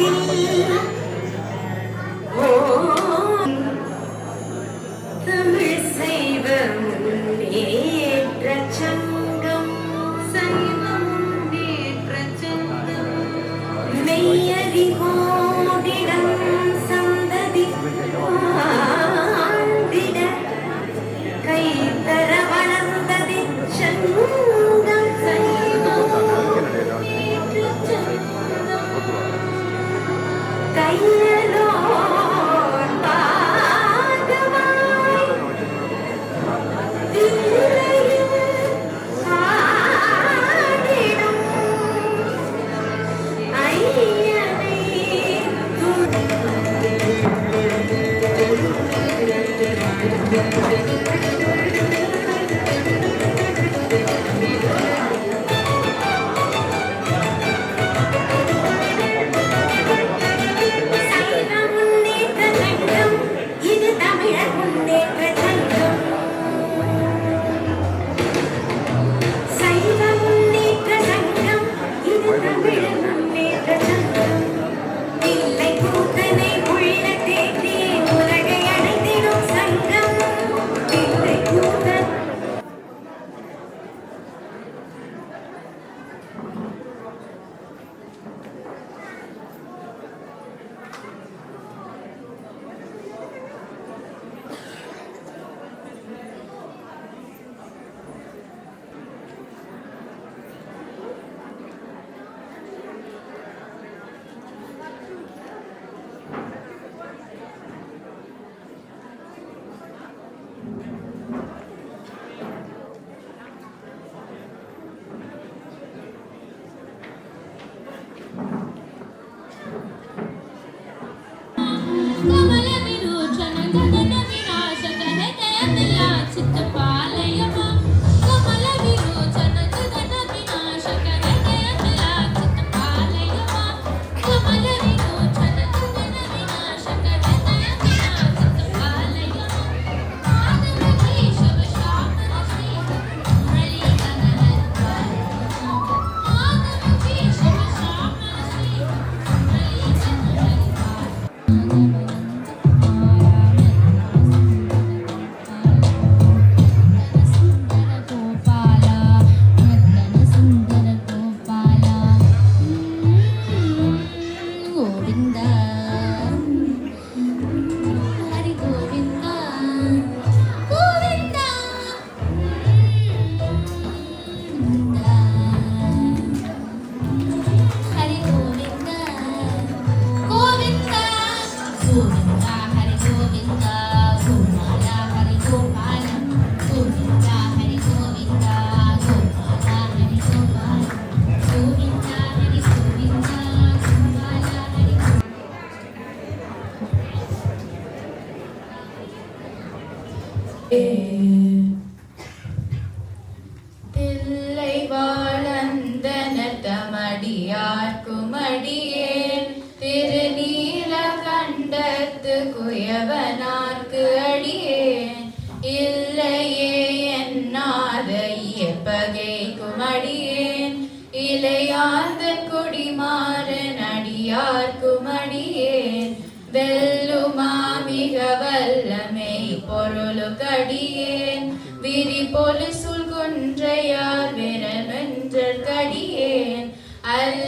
Thank you. கடியேன். விரி போல சுல் கொன்றையார் விரமென்ற கடியேன். அல்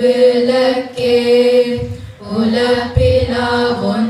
വിളക്കേ ഉലപ്പിലാവുന്ന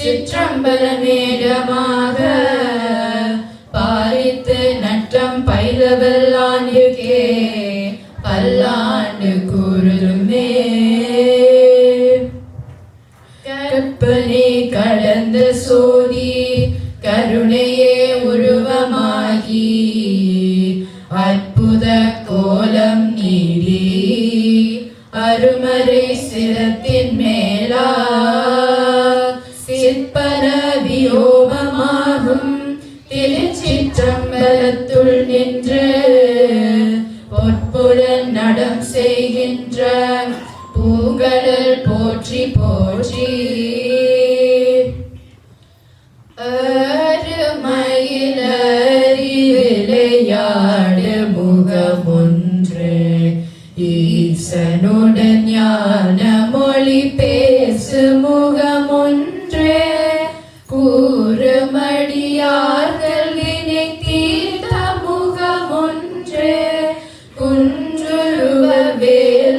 சிற்றம்பலமேடமாக திருச்சம்பலத்துள் நின்று பொற்புடன் நடம் செய்கின்ற பூங்கடல் போற்றி போற்றி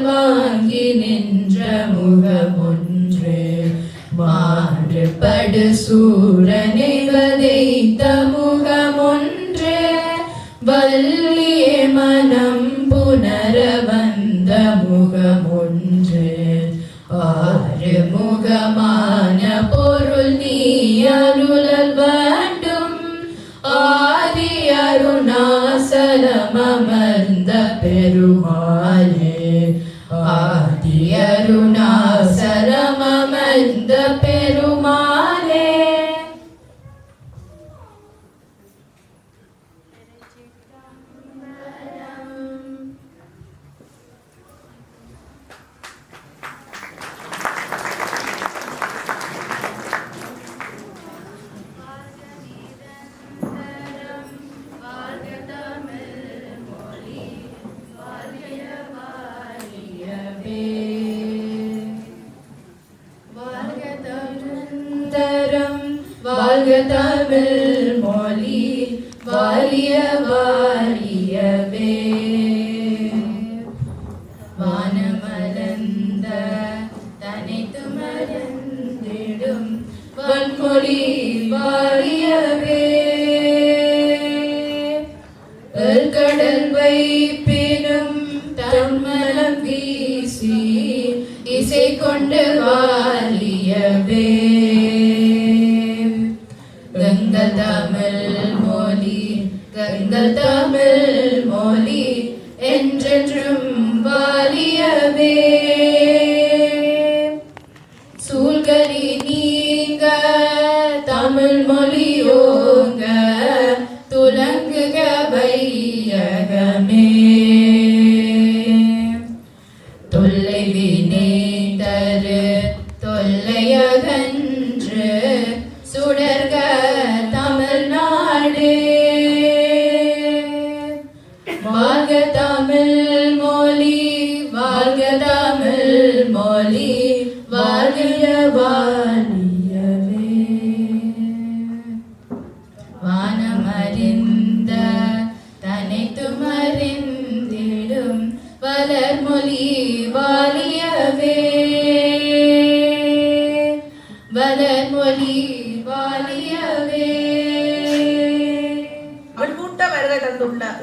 வாங்கி நின்ற முகமொன்றே மாறுபடு சூரனே. தமிழ் சூழ்கலி நீங்க தமிழ் மொழியோங்க துலங்குக வையகமே.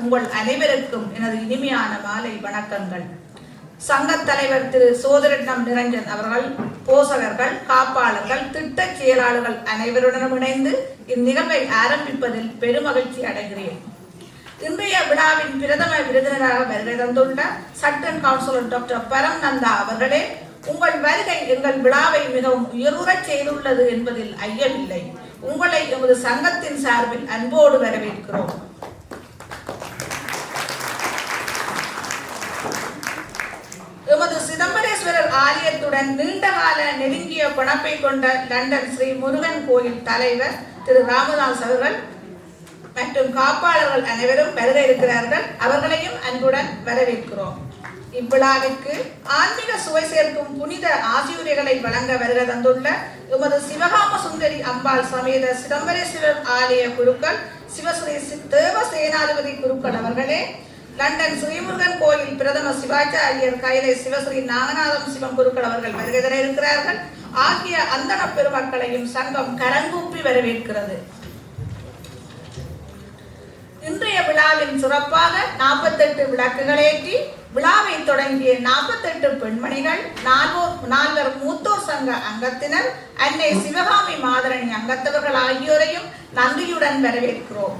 உங்கள் அனைவருக்கும் எனது இனிமையான மாலை வணக்கங்கள். சங்க தலைவர் திரு சோதரட்னம் நிரஞ்சன் அவர்கள் போசகர்கள் காப்பாளர்கள் திட்டச் செயலாளர்கள் அனைவருடனும் இணைந்து இந்நிகழ்வை ஆரம்பிப்பதில் பெருமகிழ்ச்சி அடைகிறேன். இன்றைய விழாவின் பிரதம விருந்தினராக வருகை தந்துள்ள சட்டன் கவுன்சிலர் டாக்டர் பரம் நந்தா அவர்களே உங்கள் வருகை எங்கள் விழாவை மிகவும் உயர்வுறச் செய்துள்ளது என்பதில் ஐயமில்லை. உங்களை எமது சங்கத்தின் சார்பில் அன்போடு வரவேற்கிறோம் எமது சிதம்பரேஸ்வரர் ஆலயத்துடன் நீண்டகால நெருங்கிய பிணப்பை கொண்ட லண்டன் ஸ்ரீ முருகன் கோயில் தலைவர் திரு ராமதாஸ் அவர்கள் மற்றும் காப்பாளர்கள் அனைவரும் வருகை இருக்கிறார்கள். அவர்களையும் அன்புடன் வரவேற்கிறோம். இவ்விழாவிற்கு ஆன்மீக சுவை சேர்க்கும் புனித ஆசியுரைகளை வழங்க வருக தந்துள்ள எமது சிவகாம சுந்தரி அம்பாள் சமேத சிதம்பரேஸ்வரர் ஆலய குருக்கள் சிவஸ்ரீ தேவ சேனாதிபதி குருக்கள் அவர்களே லண்டன் ஸ்ரீமுருகன் கோயில் பிரதம சிவாச்சாரியர் கைலை சிவஸ்ரீ நாகநாதம் சிவம் குருக்கள் அவர்கள் வருகை தர இருக்கிறார்கள். ஆகிய அந்தன பெருமக்களையும் சங்கம் கரங்கூப்பி வரவேற்கிறது. இன்றைய விழாவின் சிறப்பாக நாற்பத்தெட்டு விளக்குகள் ஏற்றி விழாவை தொடங்கிய நாற்பத்தெட்டு பெண்மணிகள் நால்வோர் நால்வர் மூத்தோர் சங்க அங்கத்தினர் அன்னை சிவகாமி மாதரணி அங்கத்தவர்கள் ஆகியோரையும் நன்றியுடன் வரவேற்கிறோம்.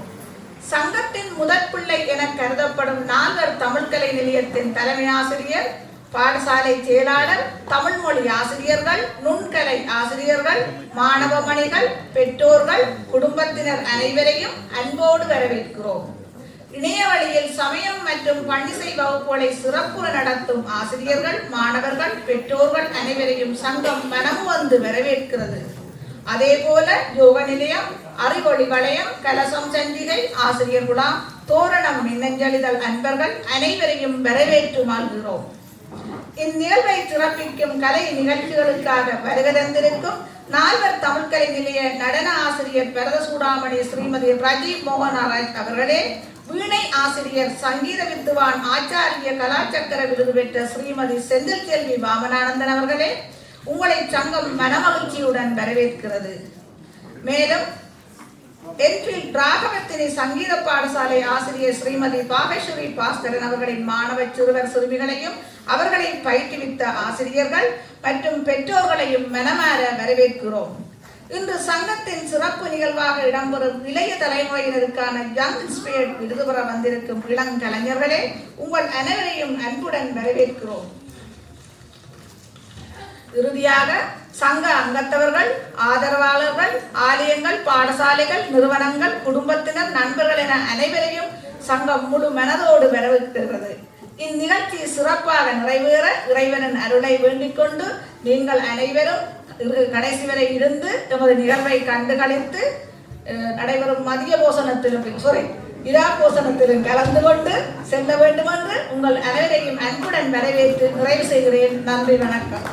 சங்கத்தின் முதற் பிள்ளை என கருதப்படும் நால்வர் தமிழ்கலை நிலையத்தின் தலைமை ஆசிரியர் பாடசாலை செயலாளர் தமிழ்மொழி ஆசிரியர்கள் நுண்கலை ஆசிரியர்கள் மாணவ மணிகள் பெற்றோர்கள் குடும்பத்தினர் அனைவரையும் அன்போடு வரவேற்கிறோம். இணைய வழியில் சமயம் மற்றும் பண்டிசை வகுப்புகளை சிறப்புற நடத்தும் ஆசிரியர்கள் மாணவர்கள் பெற்றோர்கள் அனைவரையும் சங்கம் மனமு வந்து வரவேற்கிறது. அதே போல யோக நிலையம் அறிவொளி வளையம் கலசம் சஞ்சிகை ஆசிரியர் குழாம் தோரணம் மின்னஞ்சலிதழ் அன்பர்கள் அனைவரையும் வரவேற்று வாழ்கிறோம் இந்நிகழ்வை சிறப்பிக்கும் கலை நிகழ்ச்சிகளுக்காக வருகை தந்திருக்கும் நால்வர் தமிழ்கலை நிலைய நடன ஆசிரியர் பரதசூடாமணி ஸ்ரீமதி ரஜீவ் மோகனாராய் அவர்களே வீணை ஆசிரியர் சங்கீத வித்துவான் ஆச்சாரிய கலாச்சக்கர விருது பெற்ற ஸ்ரீமதி செந்தில் செல்வி வாமனானந்தன் அவர்களே உங்களை சங்கம் மனமகிழ்ச்சியுடன் வரவேற்கிறது. மேலும் என்ஃபீல்ட் ராகவத்தினி சங்கீத பாடசாலை ஆசிரியர் ஸ்ரீமதி பாகேஸ்வரி பாஸ்கரன் அவர்களின் மாணவ சிறுவர் சிறுமிகளையும் அவர்களை பயிற்றுவித்த ஆசிரியர்கள் மற்றும் பெற்றோர்களையும் மனமாற வரவேற்கிறோம். இன்று சங்கத்தின் சிறப்பு நிகழ்வாக இடம்பெறும் இளைய தலைமுறையினருக்கான யங் இன்ஸ்பயர்ட் விருது பெற வந்திருக்கும் இளங்கலைஞர்களே உங்கள் அனைவரையும் அன்புடன் வரவேற்கிறோம். இறுதியாக சங்க அங்கத்தவர்கள் ஆதரவாளர்கள் ஆலயங்கள் பாடசாலைகள் நிறுவனங்கள் குடும்பத்தினர் நண்பர்கள் என அனைவரையும் சங்கம் முழு மனதோடு வரவேற்கிறது. இந்நிகழ்ச்சி சிறப்பாக நிறைவேற இறைவனின் அருளை வேண்டிக் கொண்டு நீங்கள் அனைவரும் கடைசி வரை இருந்து எமது நிகழ்வை கண்டு கழித்து அஹ், நடைபெறும் மதிய போசனத்திலும் சாரி இரா போசனத்திலும் கலந்து கொண்டு செல்ல வேண்டும் என்று உங்கள் அனைவரையும் அன்புடன் வரவேற்று நிறைவு செய்கிறேன். நன்றி வணக்கம்.